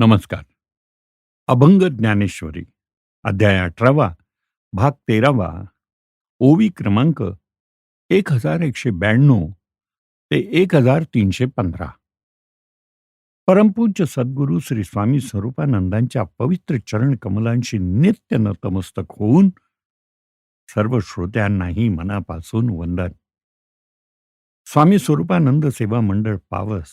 नमस्कार. अभंग ज्ञानेश्वरी, अध्याय अठरावा, भाग तेरावा, ओवी क्रमांक एक हजार एकशे ब्याण्णव ते एक हजार तीनशे पंधरा परमपूज्य सद्गुरू श्री स्वामी स्वरूपानंदांच्या पवित्र चरण कमलांशी नित्य नतमस्तक होऊन सर्व श्रोत्यांनाही मनापासून वंदन. स्वामी स्वरूपानंद सेवा मंडळ पावस.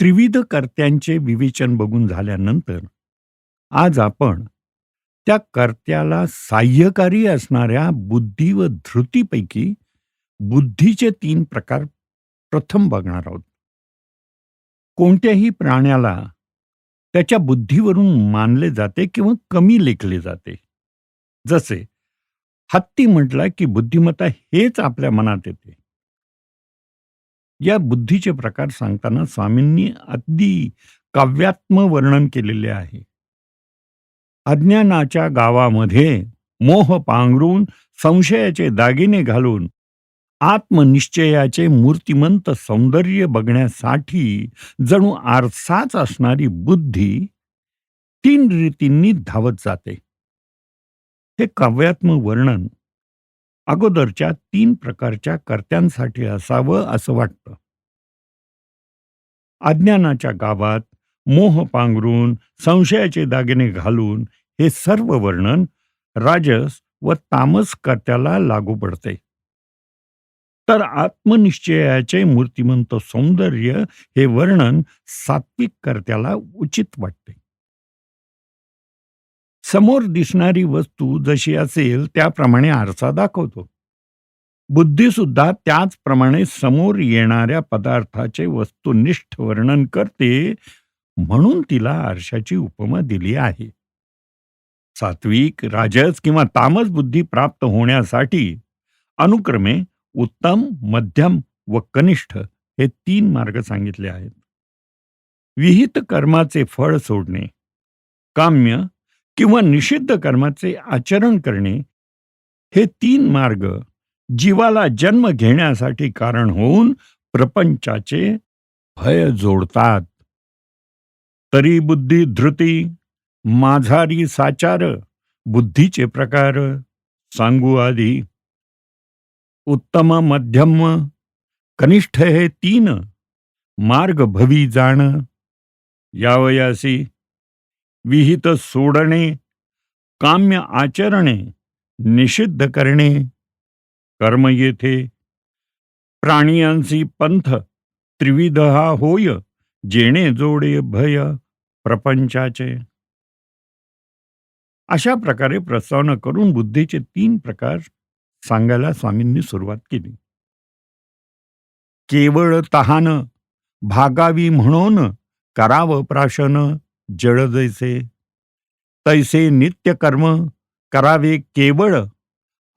त्रिविध कर्त्यांचे विवेचन बघून झाल्यानंतर आज आपण त्या कर्त्याला साह्यकारी असणाऱ्या बुद्धी व धृतीपैकी बुद्धीचे तीन प्रकार प्रथम बघणार आहोत. कोणत्याही प्राण्याला त्याच्या बुद्धीवरून मानले जाते किंवा कमी लेखले जाते. जसे हत्ती म्हटला की बुद्धिमत्ता हेच आपल्या मनात येते. या बुद्धीचे प्रकार सांगताना स्वामींनी अगदी काव्यात्म वर्णन केलेले आहे. अज्ञानाच्या गावामध्ये मोह पांघरून संशयाचे दागिने घालून आत्मनिश्चयाचे मूर्तिमंत सौंदर्य बघण्यासाठी जणू आरसाच असणारी बुद्धी तीन रीतींनी धावत जाते. हे काव्यात्म वर्णन अगोदरच्या तीन प्रकारच्या कर्त्यांसाठी असावं असं वाटतं. अज्ञानाच्या गावात मोह पांघरून संशयाचे दागिने घालून हे सर्व वर्णन राजस व तामस कर्त्याला लागू पडते. तर आत्मनिश्चयाचे मूर्तिमंत सौंदर्य हे वर्णन सात्विक कर्त्याला उचित वाटते. समोर दिसणारी वस्तू जशी असेल त्याप्रमाणे आरसा दाखवतो. बुद्धी सुद्धा त्याचप्रमाणे समोर येणाऱ्या पदार्थाचे वस्तुनिष्ठ वर्णन करते म्हणून तिला आरशाची उपमा दिली आहे. सात्विक राजस किंवा तामस बुद्धी प्राप्त होण्यासाठी अनुक्रमे उत्तम मध्यम व कनिष्ठ हे तीन मार्ग सांगितले आहेत. विहित कर्माचे फळ सोडणे काम्य किंवा निषिद्ध कर्माचे आचरण करणे हे तीन मार्ग जीवाला जन्म घेण्यासाठी कारण होऊन प्रपंचाचे भय जोडतात. तरी बुद्धी धृती माझारी साचार बुद्धीचे प्रकार सांगू आधी. उत्तम मध्यम कनिष्ठ हे तीन मार्ग भवी जाण. यावयासी विहित सोडणे काम्य आचरणे निषिद्ध करणे. कर्म येथे प्राणियांसी पंथ त्रिविध हा होय जेणे जोडे भय प्रपंचाचे. अशा प्रकारे प्रस्तावना करून बुद्धीचे तीन प्रकार सांगायला स्वामींनी सुरुवात केली. केवळ तहान भागावी म्हणून करावं प्राशन जळ जैसे तैसे नित्य कर्म करावे केवळ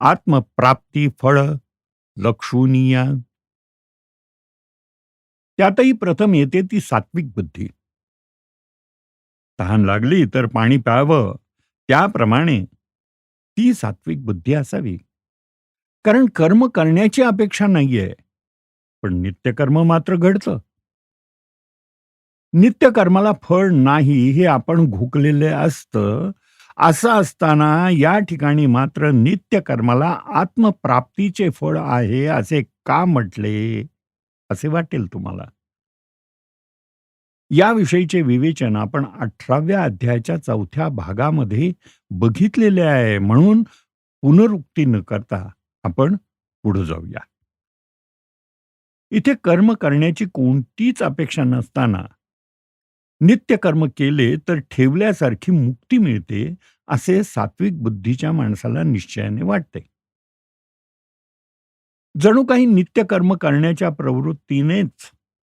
आत्मप्राप्ती फळ लक्षुनिया त्यातही प्रथम येते ती सात्विक बुद्धी. तहान लागली तर पाणी प्यावं. त्याप्रमाणे ती सात्विक बुद्धी असावी. कारण कर्म करण्याची अपेक्षा नाहीये. पण नित्यकर्म मात्र घडतं. नित्यकर्माला फळ नाही हे आपण घुकलेले असतं. असं असताना या ठिकाणी मात्र नित्यकर्माला आत्मप्राप्तीचे फळ आहे असे का म्हटले? असे वाटेल तुम्हाला. याविषयीचे विवेचन आपण अठराव्या अध्यायाच्या चौथ्या भागामध्ये बघितलेले आहे. म्हणून पुनरुक्ती न करता आपण पुढे जाऊया. इथे कर्म करण्याची कोणतीच अपेक्षा नसताना नित्यकर्म केले तर ठेवल्यासारखी मुक्ती मिळते असे सात्विक बुद्धीच्या माणसाला निश्चयाने वाटते. जणू काही नित्यकर्म करण्याच्या प्रवृत्तीनेच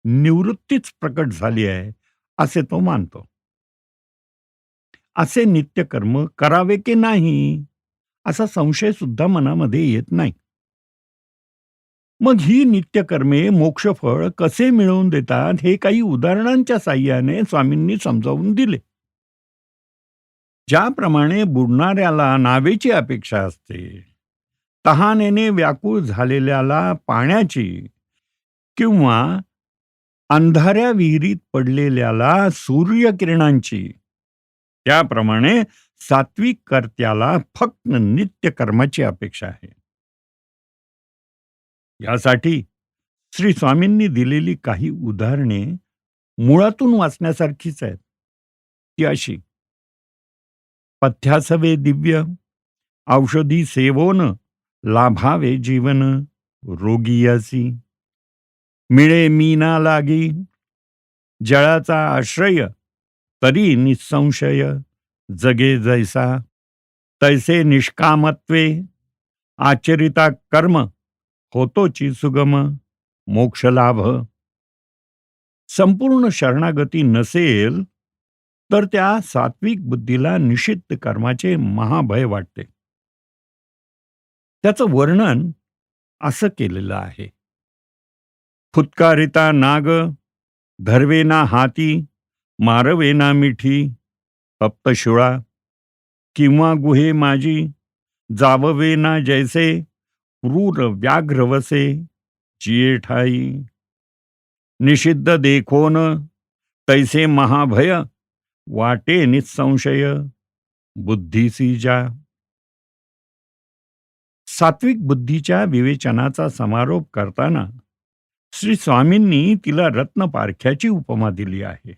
निवृत्तीच प्रकट झाली आहे असे तो मानतो. असे नित्यकर्म करावे की नाही असा संशय सुद्धा मनामध्ये येत नाही. मग ही नित्यकर्मे मोक्षफळ कसे मिळवून देतात हे काही उदाहरणांच्या साह्याने स्वामींनी समजावून दिले. ज्याप्रमाणे बुडणाऱ्याला नावेची अपेक्षा असते तहानेने व्याकुळ झालेल्याला पाण्याची किंवा अंधाऱ्या विहिरीत पडलेल्याला सूर्यकिरणांची त्याप्रमाणे सात्विक कर्त्याला फक्त नित्यकर्माची अपेक्षा आहे. यासाठी श्री स्वामींनी दिलेली काही उदाहरणे मुळातून वाचण्यासारखीच आहेत. ती अशी. पथ्यासवे दिव्य औषधी सेवोन लाभावे जीवन रोगीयासी मिळे मीना लागी जळाचा आश्रय तरी निसंशय जगे जैसा. तैसे निष्कामत्वे आचरिता कर्म होतोची सुगम मोक्ष लाभ संपूर्ण शरणागती नसेल तर त्या सात्विक बुद्धीला निषिद्ध कर्माचे महाभय वाटते. त्याचं वर्णन असं केलेलं आहे. फुत्कारिता नाग धरवेना हाती मारवेना मिठी फक्त किंवा गुहे माझी जाववेना जैसे क्रूर व्याघ्रवसे जिये ठाई निषिद्ध देखोन तैसे महाभय वाटे निसंशय बुद्धीसी जा सात्विक बुद्धीच्या विवेचनाचा समारोप करताना श्री स्वामींनी तिला रत्नपारख्याची उपमा दिली आहे.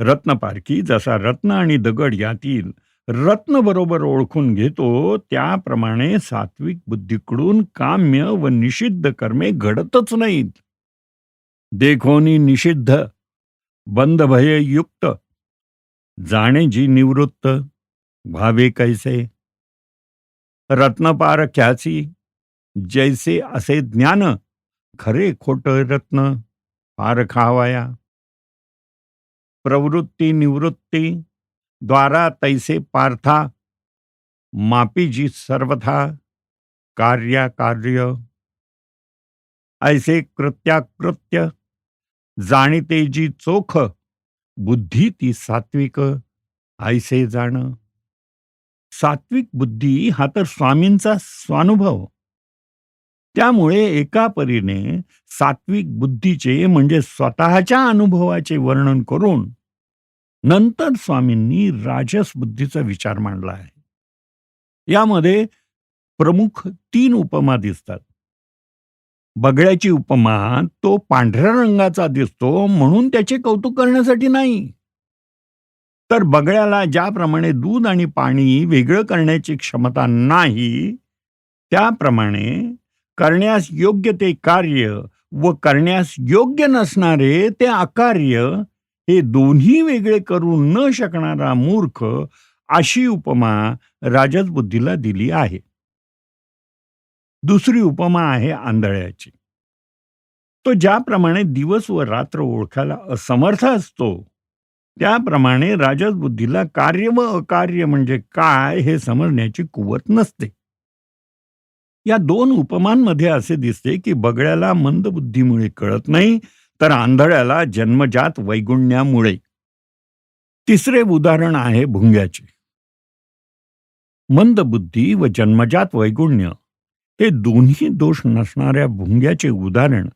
रत्नपारखी जसा रत्न आणि दगड यातील रत्न बरोबर ओळखून घेतो त्याप्रमाणे सात्विक बुद्धीकडून काम्य व निषिद्ध कर्मे घडतच नाहीत. देखोनी निषिद्ध बंदभययुक्त युक्त जाणे जी निवृत्त व्हावे कैसे? रत्नपारख्याची जैसे असे ज्ञान खरे खोट रत्न पार खावाया. प्रवृत्ती निवृत्ती द्वारा तैसे पार्था। मापीजी सर्वथा कार्या कार्य ऐसे कृत्याकृत्य जाणीते जी चोख बुद्धी ती सात्विक ऐसे जाण। सात्विक बुद्धी हा तर स्वामींचा स्वानुभव। त्यामुळे एका परीने सात्विक बुद्धीचे म्हणजे स्वतःच्या अनुभवाचे वर्णन करून नंतर स्वामींनी राजस बुद्धीचा विचार मांडला आहे. यामध्ये प्रमुख तीन उपमा दिसतात. बगड्याची उपमा तो पांढऱ्या रंगाचा दिसतो म्हणून त्याचे कौतुक करण्यासाठी नाही. तर बगड्याला ज्याप्रमाणे दूध आणि पाणी वेगळं करण्याची क्षमता नाही त्याप्रमाणे करण्यास योग्य ते कार्य व करण्यास योग्य नसणारे ते अकार्य हे दोन्ही वेगळे करू न शकणारा मूर्ख अशी उपमा राजस बुद्धीला दिली आहे. दुसरी उपमा आहे आंधळ्याची. तो ज्याप्रमाणे दिवस व रात्र ओळखायला असमर्थ असतो त्याप्रमाणे राजस बुद्धीला कार्य व अकार्य म्हणजे काय हे समजण्याची कुवत नसते. या दोन उपमांमध्ये असे दिसते की बगड्याला मंदबुद्धीमुळे कळत नाही तर आंधळ्याला जन्मजात वैगुण्यामुळे. तिसरे उदाहरण आहे भुंग्याचे. मंदबुद्धी व जन्मजात वैगुण्य हे दोन्ही दोष नसणाऱ्या भुंग्याचे उदाहरण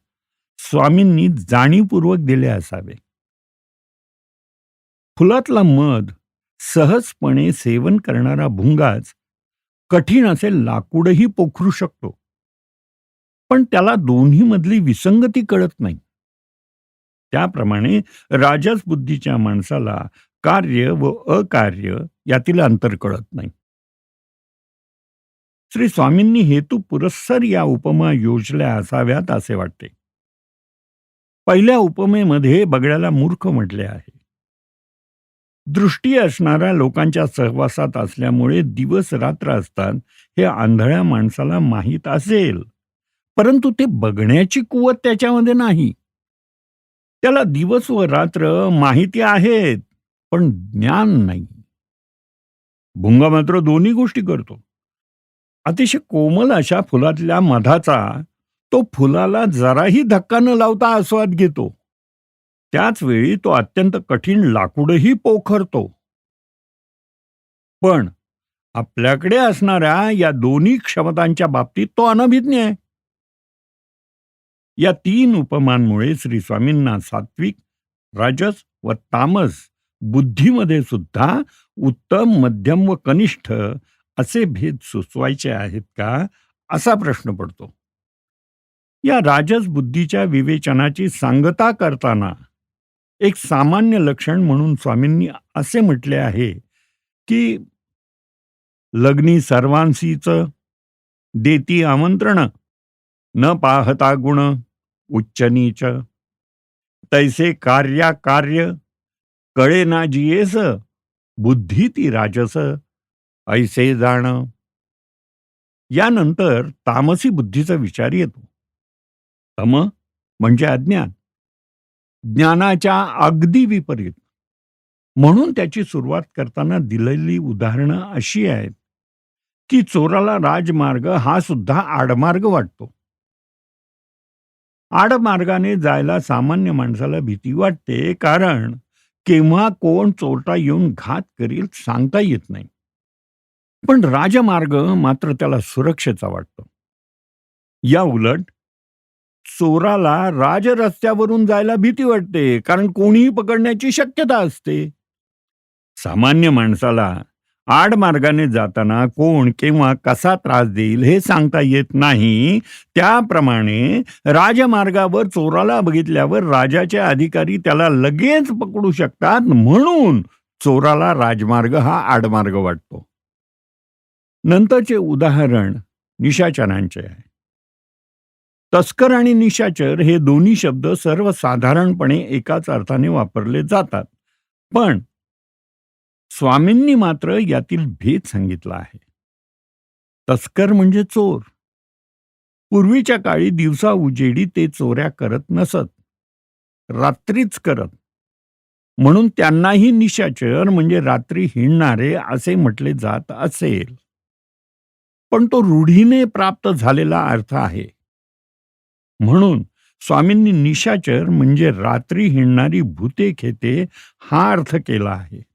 स्वामींनी जाणीवपूर्वक दिले असावे. फुलातला मध सहजपणे सेवन करणारा भुंगाच कठीण असे लाकूडही पोखरू शकतो. पण त्याला दोन्ही मधली विसंगती कळत नाही. त्याप्रमाणे राजस बुद्धीच्या माणसाला कार्य व अकार्य यातील अंतर कळत नाही. श्री स्वामींनी हेतू पुरस्सर या उपमा योजल्या असाव्यात असे वाटते. पहिल्या उपमेमध्ये बगड्याला मूर्ख म्हटले आहे. दृष्टी असणाऱ्या लोकांच्या सहवासात असल्यामुळे दिवस रात्र असतात हे आंधळ्या माणसाला माहीत असेल. परंतु ते बघण्याची कुवत त्याच्यामध्ये नाही. त्याला दिवस व रात्र माहिती आहेत पण ज्ञान नाही भुंगा मात्र दोन्ही गोष्टी करतो. अतिशय कोमल अशा फुलातल्या मधाचा तो फुलाला जराही धक्का न लावता आस्वाद घेतो. त्याच वेळी तो अत्यंत कठीण लाकूडही पोखरतो. पण आपल्याकडे असणाऱ्या या दोन्ही क्षमतांच्या बाबतीत तो अनभिज्ञ आहे. या तीन उपमांमुळे श्री स्वामींना सात्विक, राजस व तामस बुद्धीमध्ये सुद्धा उत्तम, मध्यम व कनिष्ठ असे भेद सुचवायचे आहेत का? असा प्रश्न पडतो. या राजस बुद्धीच्या विवेचनाची सांगता करताना एक सामान्य लक्षण म्हणून स्वामींनी असे म्हटले आहे, की लग्नी सर्वांसीच देती आमंत्रण, न पाहता गुण उच्च नीच. तैसे कार्या कार्य कळे ना जियेस, बुद्धी ती राजस ऐसे जाण. यानंतर तामसी बुद्धीचा विचार येतो. तम म्हणजे अज्ञान. ज्ञानाच्या अगदी विपरीत. म्हणून त्याची सुरुवात करताना दिलेली उदाहरणं अशी आहेत, की चोराला राजमार्ग हा सुद्धा आडमार्ग वाटतो. आडमार्गाने जायला सामान्य माणसाला भीती वाटते, कारण केव्हा कोण चोरटा येऊन घात करील सांगता येत नाही. पण राजमार्ग मात्र त्याला सुरक्षेचा वाटतो. या उलट चोराला राजरस्त्यावरून जायला भीती वाटते, कारण कोणीही पकडण्याची शक्यता असते. सामान्य माणसाला आडमार्गाने जाताना कोण केव्हा कसा त्रास देईल हे सांगता येत नाही. त्याप्रमाणे राजमार्गावर चोराला बघितल्यावर राजाचे अधिकारी त्याला लगेच पकडू शकतात, म्हणून चोराला राजमार्ग हा आडमार्ग वाटतो. नंतरचे उदाहरण निशाचरांचे आहे. तस्कर आणि निशाचर हे दोन्ही शब्द सर्वसाधारणपणे एकाच अर्थाने वापरले जातात. पण स्वामींनी मात्र यातील भेद सांगितला आहे. तस्कर म्हणजे चोर. पूर्वीच्या काळी दिवसा उजेडी ते चोऱ्या करत नसत. रात्रीच करत. म्हणून त्यांनाही निशाचर म्हणजे रात्री हिंडणारे असे म्हटले जात असेल. पण तो रूढीने प्राप्त झालेला अर्थ आहे. म्हणून स्वामींनी निशाचर म्हणजे रात्री हिंडणारी भूते खेते हा अर्थ केला आहे.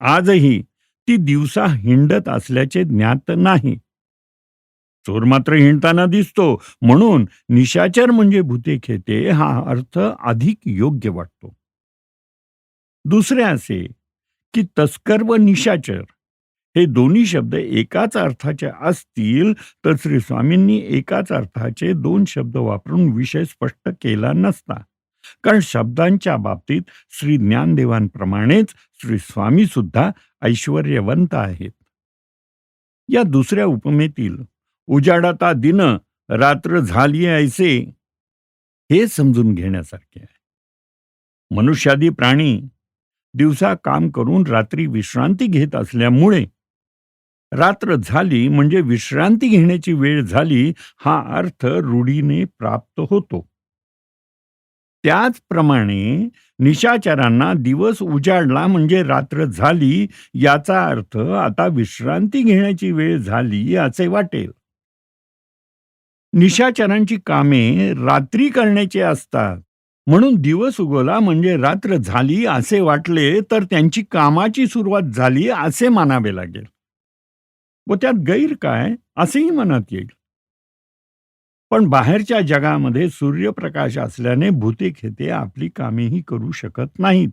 आजही ती दिवसा हिंडत असल्याचे ज्ञात नाही. चोर मात्र हिंडताना दिसतो, म्हणून निशाचर म्हणजे भूते खेते हा अर्थ अधिक योग्य वाटतो. दुसरे असे, की तस्कर व निशाचर हे दोन्ही शब्द एकाच अर्थाचे असतील, तर श्री स्वामींनी एकाच अर्थाचे दोन शब्द वापरून विषय स्पष्ट केला नसता. कारण शब्दांच्या बाबतीत श्री ज्ञानदेवांप्रमाणेच श्री स्वामी सुद्धा ऐश्वर्यवंत आहेत. या दुसऱ्या उपमेतील उजाडाता दिन रात्र झाली ऐसे हे समजून घेण्यासारखे आहे. मनुष्यादी प्राणी दिवसा काम करून रात्री विश्रांती घेत असल्यामुळे रात्र झाली म्हणजे विश्रांती घेण्याची वेळ झाली हा अर्थ रूढीने प्राप्त होतो. त्याचप्रमाणे निशाचरांना दिवस उजाडला म्हणजे रात्र झाली याचा अर्थ आता विश्रांती घेण्याची वेळ झाली असे वाटेल. निशाचरांची कामे रात्री करण्याची असतात. म्हणून दिवस उगवला म्हणजे रात्र झाली असे वाटले तर त्यांची कामाची सुरुवात झाली असे मानावे लागेल. व त्यात गैर काय असेही मनात येईल. पण बाहेरच्या जगामध्ये सूर्यप्रकाश असल्याने भूते हेते आपली कामेही करू शकत नाहीत.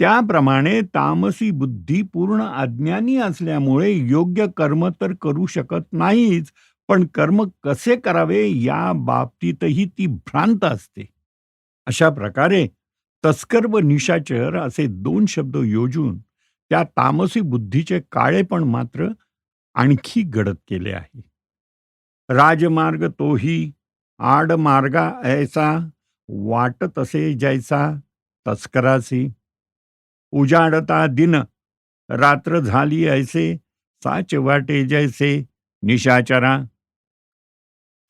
त्याप्रमाणे तामसी बुद्धी पूर्ण अज्ञानी असल्यामुळे योग्य कर्म तर करू शकत नाहीच, पण कर्म कसे करावे या बाबतीतही ती भ्रांत असते. अशा प्रकारे तस्कर व निशाचर असे दोन शब्द योजून त्या तामसी बुद्धीचे काळेपण मात्र आणखी गडद केले आहे. राजमार्ग तोही आडमार्गा ऐसा वाट तसे जैसा तस्करासी. उजाडता दिन रात्र झाली ऐसे साच वाटे जैसे निशाचरा.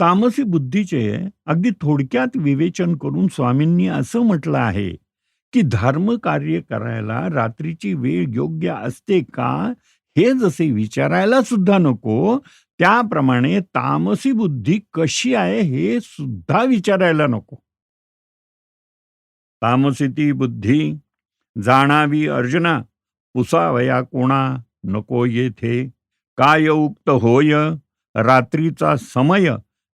तामसी बुद्धीचे अगदी थोडक्यात विवेचन करून स्वामींनी असं म्हटलं आहे की धर्म कार्य करायला रात्रीची वेळ योग्य असते का हे जसे विचारायला सुद्धा नको त्याप्रमाणे तामसी बुद्धी कशी आहे हे सुद्धा विचारायला नको. तामसी ती बुद्धी जाणावी अर्जुना पुसावया कोणा नको येथे. काय उक्त होय रात्रीचा समय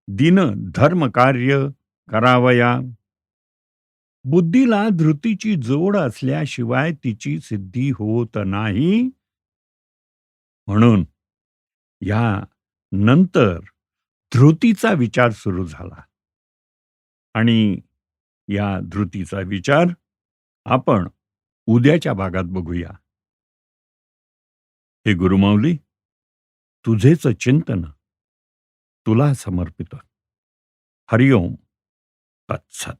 दिन धर्म कार्य करावया. बुद्धीला धृतीची जोड असल्याशिवाय तिची सिद्धी होत नाही. म्हणून या नंतर धृतीचा विचार सुरू झाला. आणि या धृतीचा विचार आपण उद्याच्या भागात बघूया. हे गुरुमाऊली तुझेच चिंतन तुला समर्पित. हरिओम तत्सत.